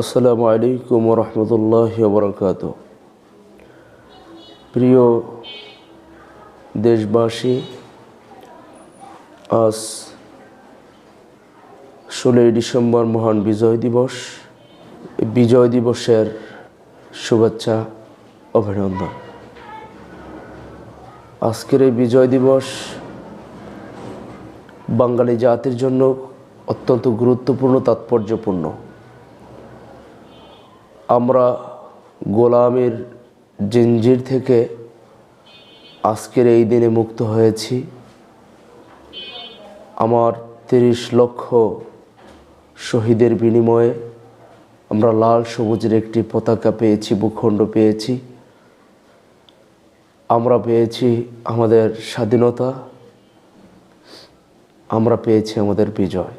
আসসালামু আলাইকুম রহমতুল্লাহ বরকাত প্রিয় দেশবাসী, আজ ষোলোই ডিসেম্বর মহান বিজয় দিবস। বিজয় দিবসের শুভেচ্ছা, অভিনন্দন। আজকের এই বিজয় দিবস বাঙালি জাতির জন্য অত্যন্ত গুরুত্বপূর্ণ, তাৎপর্যপূর্ণ। আমরা গোলামের জিঞ্জির থেকে আজকের এই দিনে মুক্ত হয়েছি। আমার তিরিশ লক্ষ শহীদের বিনিময়ে আমরা লাল সবুজের একটি পতাকা পেয়েছি, ভূখণ্ড পেয়েছি। আমরা পেয়েছি আমাদের স্বাধীনতা। আমরা পেয়েছি আমাদের বিজয়।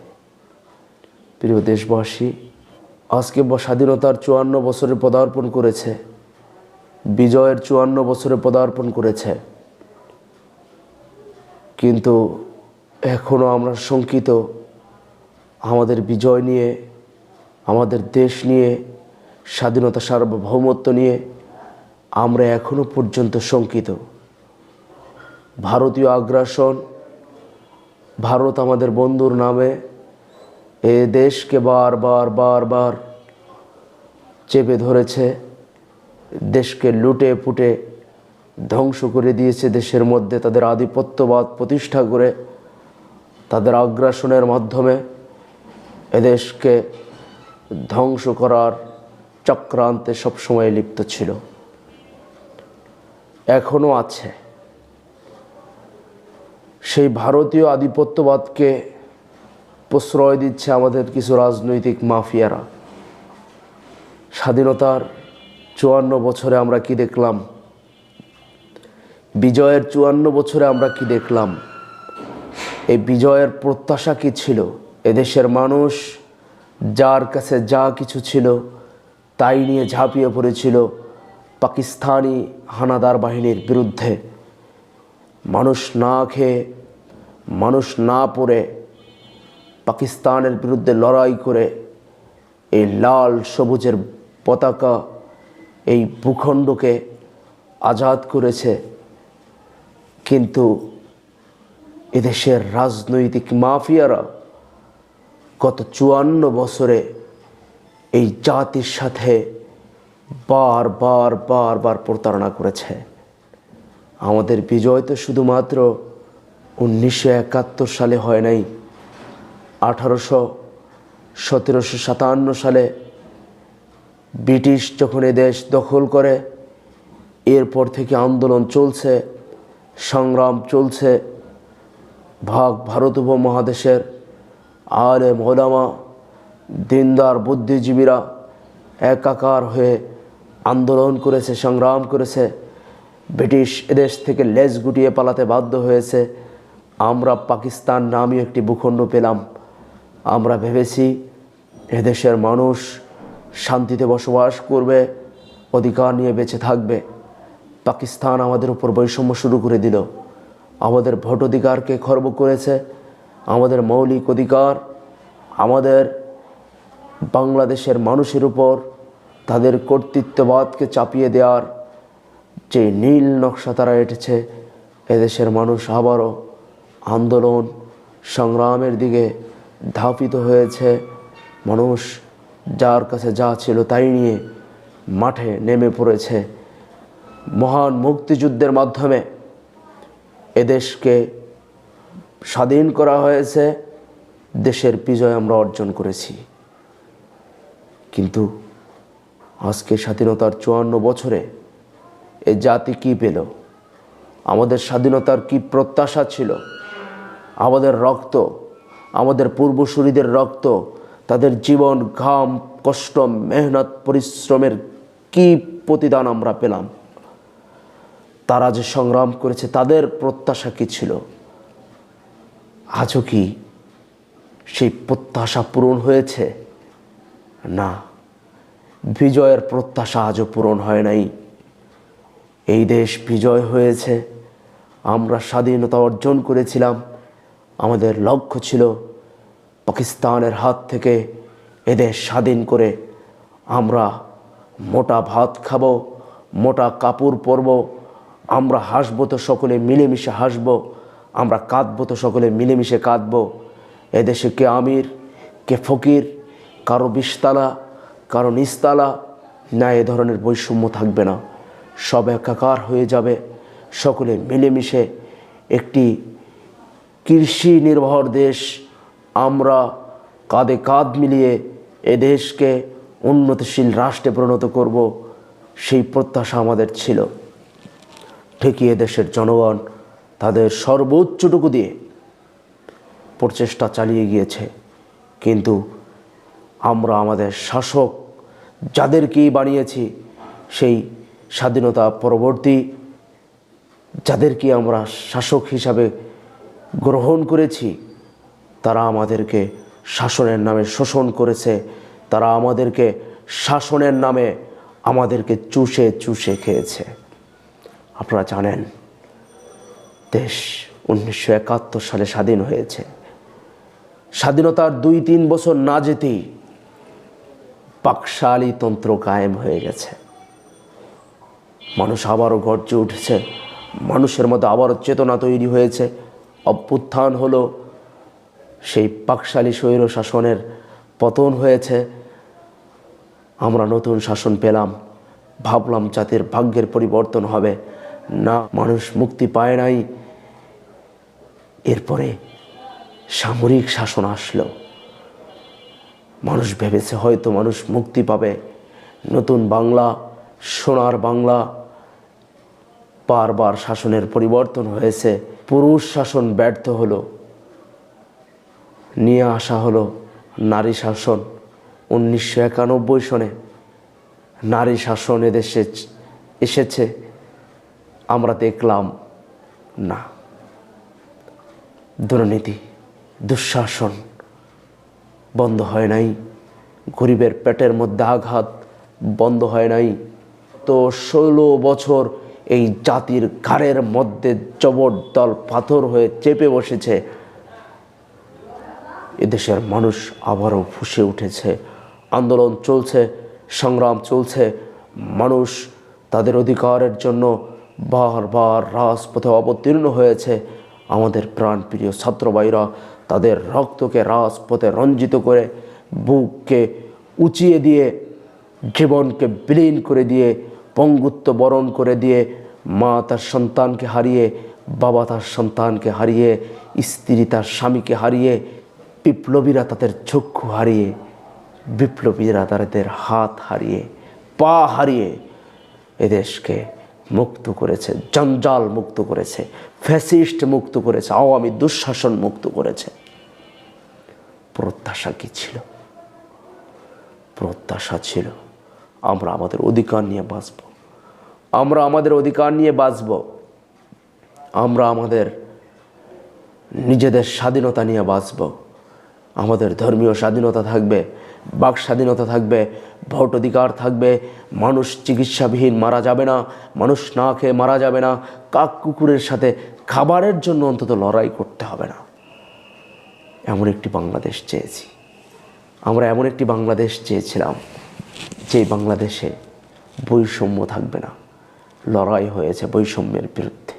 প্রিয় দেশবাসী আজকে স্বাধীনতার চুয়ান্ন বছরে পদার্পণ করেছে। বিজয়ের চুয়ান্ন বছরে পদার্পণ করেছে। কিন্তু এখনও আমরা শঙ্কিত। আমাদের বিজয় নিয়ে, আমাদের দেশ নিয়ে, স্বাধীনতা সার্বভৌমত্ব নিয়ে আমরা এখনও পর্যন্ত শঙ্কিত। ভারতীয় আগ্রাসন, ভারত আমাদের বন্ধুর নামে এ দেশকে বারবার বারবার চেপে ধরেছে, দেশকে লুটে পুটে ধ্বংস করে দিয়েছে দেশের মধ্যে, তাদের আধিপত্যবাদ প্রতিষ্ঠা করে, তাদের আগ্রাসনের মাধ্যমে এদেশকে ধ্বংস করার চক্রান্তে সবসময় লিপ্ত ছিল। এখনও আছে। সেই ভারতীয় আধিপত্যবাদকে প্রশ্রয় দিচ্ছে আমাদের কিছু রাজনৈতিক মাফিয়ারা। স্বাধীনতার চুয়ান্ন বছরে আমরা কি দেখলাম? বিজয়ের চুয়ান্ন বছরে আমরা কি দেখলাম? এই বিজয়ের প্রত্যাশা কি ছিল? এদেশের মানুষ যার কাছে যা কিছু ছিল তাই নিয়ে ঝাঁপিয়ে পড়েছিল পাকিস্তানি হানাদার বাহিনীর বিরুদ্ধে। মানুষ না খেয়ে, মানুষ না পড়ে পাকিস্তানের বিরুদ্ধে লড়াই করে এই লাল সবুজের পতাকা, এই ভূখণ্ডকে আজাদ করেছে। কিন্তু এদেশের রাজনৈতিক মাফিয়ারা গত চুয়ান্ন বছরে এই জাতির সাথে বার বার বার বার প্রতারণা করেছে। আমাদের বিজয় তো শুধুমাত্র উনিশশো একাত্তর সালে হয় নাই আঠারোশো সতেরোশো সাতান্ন সালে ব্রিটিশ যখন দেশ দখল করে, এরপর থেকে আন্দোলন চলছে, সংগ্রাম চলছে, ভাগ ভারত উপমহাদেশের আলে মোলামা দিনদার বুদ্ধিজীবীরা একাকার হয়ে আন্দোলন করেছে, সংগ্রাম করেছে। ব্রিটিশ এদেশ থেকে লেজ গুটিয়ে পালাতে বাধ্য হয়েছে। আমরা পাকিস্তান নামীয় একটি ভূখণ্ড পেলাম। আমরা ভেবেছি এদেশের মানুষ শান্তিতে বসবাস করবে, অধিকার নিয়ে বেঁচে থাকবে। পাকিস্তান আমাদের উপর বৈষম্য শুরু করে দিল। আমাদের ভোট অধিকারকে খর্ব করেছে। আমাদের মৌলিক অধিকার, আমাদের বাংলাদেশের মানুষের উপর, তাদের কর্তৃত্ববাদকে চাপিয়ে দেওয়ার যে নীল নকশা তারা এঁটেছে, এদেশের মানুষ আবারও আন্দোলন সংগ্রামের দিকে ধাপিত হয়েছে। মানুষ যার কাছে যা ছিল তাই নিয়ে মাঠে নেমে পড়েছে। মহান মুক্তিযুদ্ধের মাধ্যমে এদেশকে স্বাধীন করা হয়েছে। দেশের বিজয় আমরা অর্জন করেছি। কিন্তু আজকে স্বাধীনতার চুয়ান্ন বছরে এ জাতি কি পেল? আমাদের স্বাধীনতার কি প্রত্যাশা ছিল? আমাদের রক্ত আমাদের পূর্বসূরিদের রক্ত, তাদের জীবন, ঘাম, কষ্ট, মেহনত, পরিশ্রমের কি প্রতিদান আমরা পেলাম? তারা যে সংগ্রাম করেছে, তাদের প্রত্যাশা কি ছিল? আজও কি সেই প্রত্যাশা পূরণ হয়েছে? না। বিজয়ের প্রত্যাশা আজও পূরণ হয় নাই। এই দেশ বিজয় হয়েছে। আমরা স্বাধীনতা অর্জন করেছিলাম। আমাদের লক্ষ্য ছিল পাকিস্তানের হাত থেকে এদেশ স্বাধীন করে আমরা মোটা ভাত খাব, মোটা কাপড় পরবো, আমরা হাসবো তো সকলে মিলেমিশে হাসবো, আমরা কাঁদবো তো সকলে মিলেমিশে কাঁদবো। এদেশে কে আমির, কে ফকির, কারও বিশতালা, কারও নিস্তালা না এ ধরনের বৈষম্য থাকবে না। সব একাকার হয়ে যাবে, সকলে মিলেমিশে একটি কৃষি নির্ভর দেশ আমরা কাঁধে কাঁধ মিলিয়ে এ দেশকে উন্নতিশীল রাষ্ট্রে পরিণত করব, সেই প্রত্যাশা আমাদের ছিল। ঠিকই দেশের জনগণ তাদের সর্বোচ্চটুকু দিয়ে প্রচেষ্টা চালিয়ে গিয়েছে। কিন্তু আমরা আমাদের শাসক যাদেরকেই বানিয়েছি, সেই স্বাধীনতা পরবর্তী যাদেরকে আমরা শাসক হিসাবে গ্রহণ করেছি তারা আমাদেরকে শাসনের নামে শোষণ করেছে। তারা আমাদেরকে শাসনের নামে আমাদেরকে চুষে চুষে খেয়েছে। আপনারা জানেন, দেশ উনিশশো একাত্তর সালে স্বাধীন হয়েছে। স্বাধীনতার দুই তিন বছর না যেতেই পাকশালী তন্ত্র কায়েম হয়ে গেছে। মানুষ আবারও গর্জে উঠেছে। মানুষের মধ্যে আবারও চেতনা তৈরি হয়েছে। অভ্যুত্থান হলো সেই পাকশালী স্বৈর শাসনের পতন হয়েছে। আমরা নতুন শাসন পেলাম। ভাবলাম জাতির ভাগ্যের পরিবর্তন হবে। না, মানুষ মুক্তি পায় নাই। এরপরে সামরিক শাসন আসলো। মানুষ ভেবেছে হয়তো মানুষ মুক্তি পাবে। নতুন বাংলা, সোনার বাংলা বারবার শাসনের পরিবর্তন হয়েছে। পুরুষ শাসন ব্যর্থ হলো। নিয়ে আসা হলো নারী শাসন উনিশশো একানব্বই সনে। নারী শাসন এদেশে এসেছে, আমরা দেখলাম না। দুর্নীতি, দুঃশাসন বন্ধ হয় নাই। গরিবের পেটের মধ্যে আঘাত বন্ধ হয় নাই। তো ষোলো বছর এই জাতির ঘাড়ের মধ্যে জবরদল পাথর হয়ে চেপে বসেছে এদেশের মানুষ আবারও ফুসে উঠেছে। আন্দোলন চলছে, সংগ্রাম চলছে। মানুষ তাদের অধিকারের জন্য বারবার রাজপথে অবতীর্ণ হয়েছে। আমাদের প্রাণপ্রিয় ছাত্রবাহীরা তাদের রক্তকে রাজপথে রঞ্জিত করে, বুককে উঁচিয়ে দিয়ে, জীবনকে বিলীন করে দিয়ে, পঙ্গুত্ব বরণ করে দিয়ে, মা তার সন্তানকে হারিয়ে, বাবা তার সন্তানকে হারিয়ে, স্ত্রী তার স্বামীকে হারিয়ে বিপ্লবীরা তাদের চক্ষু হারিয়ে, বিপ্লবীরা তাদের হাত হারিয়ে, পা হারিয়ে এদেশকে মুক্ত করেছে, জঞ্জাল মুক্ত করেছে, ফ্যাসিস্ট মুক্ত করেছে, আওয়ামী দুঃশাসন মুক্ত করেছে। প্রত্যাশা কি ছিল? প্রত্যাশা ছিল, আমরা আমাদের অধিকার নিয়ে বাঁচব। আমরা আমাদের অধিকার নিয়ে বাঁচব। আমরা আমাদের নিজেদের স্বাধীনতা নিয়ে বাঁচব। আমাদের ধর্মীয় স্বাধীনতা থাকবে, বাক স্বাধীনতা থাকবে, ভোট অধিকার থাকবে, মানুষ চিকিৎসাবিহীন মারা যাবে না, মানুষ না খেয়ে মারা যাবে না, কাক কুকুরের সাথে খাবারের জন্য অন্তত লড়াই করতে হবে না। এমন একটি বাংলাদেশ চেয়েছি। আমরা এমন একটি বাংলাদেশ চেয়েছিলাম যে বাংলাদেশে বৈষম্য থাকবে না, লড়াই হয়েছে বৈষম্যের বিরুদ্ধে।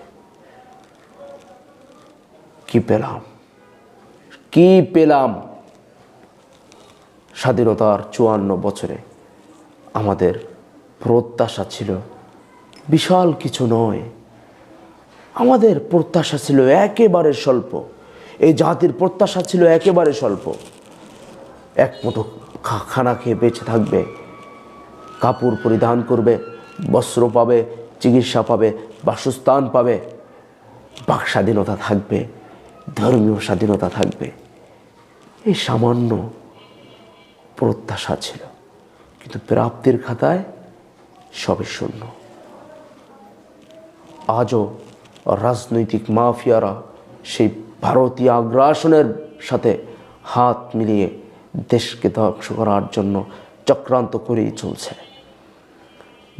কি পেলাম? কি পেলাম? স্বাধীনতার চুয়ান্ন বছরে আমাদের প্রত্যাশা ছিল বিশাল কিছু নয়। আমাদের প্রত্যাশা ছিল একেবারে স্বল্প। এই জাতির প্রত্যাশা ছিল একেবারে স্বল্প। এক মুঠো খানা খেয়ে বেঁচে থাকবে। কাপড় পরিধান করবে, বস্ত্র পাবে, চিকিৎসা পাবে, বাসস্থান পাবে। বাক স্বাধীনতা থাকবে, ধর্মীয় স্বাধীনতা থাকবে। এই সামান্য প্রত্যাশা ছিল। কিন্তু প্রাপ্তির খাতায় সবই শূন্য। আজও রাজনৈতিক মাফিয়ারা সেই ভারতীয় আগ্রাসনের সাথে হাত মিলিয়ে দেশকে ধ্বংস করার জন্য চক্রান্ত করেই চলছে।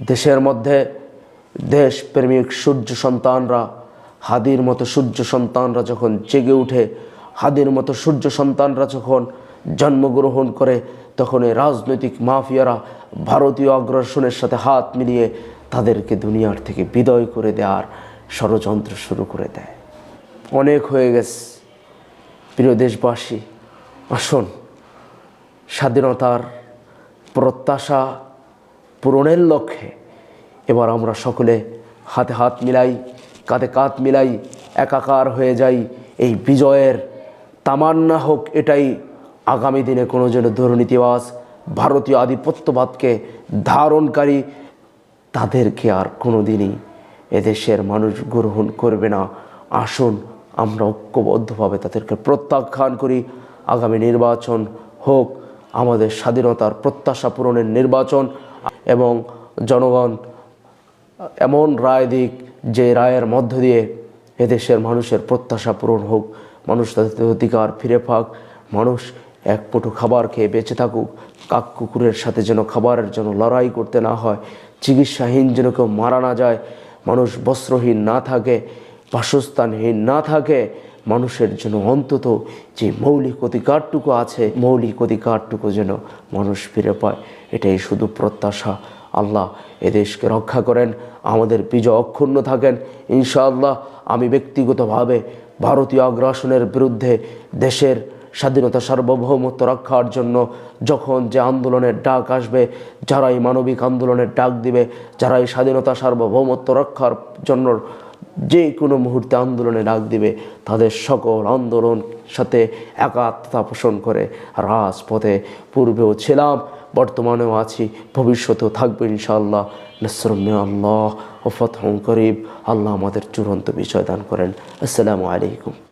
দেশের মধ্যে দেশপ্রেমিক সূর্য সন্তানরা, হাদির মতো সূর্য সন্তানরা যখন জেগে উঠে, হাদির মতো সূর্য সন্তানরা যখন জন্মগ্রহণ করে তখন এই রাজনৈতিক মাফিয়ারা ভারতীয় অগ্রাসনের সাথে হাত মিলিয়ে তাদেরকে দুনিয়ার থেকে বিদয় করে দেওয়ার ষড়যন্ত্র শুরু করে দেয়। অনেক হয়ে গেছে। প্রিয় দেশবাসী, আসুন, স্বাধীনতার প্রত্যাশা পূরণের লক্ষ্যে এবার আমরা সকলে হাতে হাত মিলাই, কাঁধে কাঁধ মিলাই একাকার হয়ে যাই এই বিজয়ের তামান্না হোক এটাই আগামী দিনে কোনো যেন দুর্নীতিবাজ ভারতীয় আধিপত্যবাদকে ধারণকারী, তাদেরকে আর কোনো দিনই এদেশের মানুষ গ্রহণ করবে না। আসুন, আমরা ঐক্যবদ্ধভাবে তাদেরকে প্রত্যাখ্যান করি। আগামী নির্বাচন হোক, আমাদের স্বাধীনতার প্রত্যাশা পূরণের নির্বাচন এবং জনগণ এমন রায় দিক, যে রায়ের মধ্য দিয়ে এদেশের মানুষের প্রত্যাশা পূরণ হোক। মানুষ তাদের অধিকার ফিরে পাক। মানুষ এক মুঠো খাবার খেয়ে বেঁচে থাকুক। কাক কুকুরের সাথে যেন খাবারের জন্য লড়াই করতে না হয়, চিকিৎসাহীন যেন কেউ মারা না যায়, মানুষ বস্ত্রহীন না থাকে, বাসস্থানহীন না থাকে, মানুষের জন্য অন্তত যে মৌলিক অধিকারটুকু আছে, মৌলিক অধিকারটুকু যেন মানুষ ফিরে পায়, এটাই শুধু প্রত্যাশা। আল্লাহ এ দেশকে রক্ষা করেন, আমাদের বিজয় অক্ষুণ্ণ থাকেন। ইনশাআল্লাহ আমি ব্যক্তিগতভাবে ভারতীয় আগ্রাসনের বিরুদ্ধে দেশের স্বাধীনতা সার্বভৌমত্ব রক্ষার জন্য যখন যে আন্দোলনের ডাক আসবে যারা এই মানবিক আন্দোলনের ডাক দিবে যারা এই স্বাধীনতা সার্বভৌমত্ব রক্ষার জন্য যে কোনো মুহূর্তে আন্দোলনে ডাক দিবে, তাদের সকল আন্দোলন সাথে একাত্মতা পোষণ করে। রাজপথে পূর্বেও ছিলাম, বর্তমানেও আছি, ভবিষ্যতেও থাকবে ইনশাআল্লাহ। নসরমে আল্লাহ ও করিব আল্লাহ আমাদের চূড়ান্ত বিজয় দান করেন। আসসালামু আলাইকুম।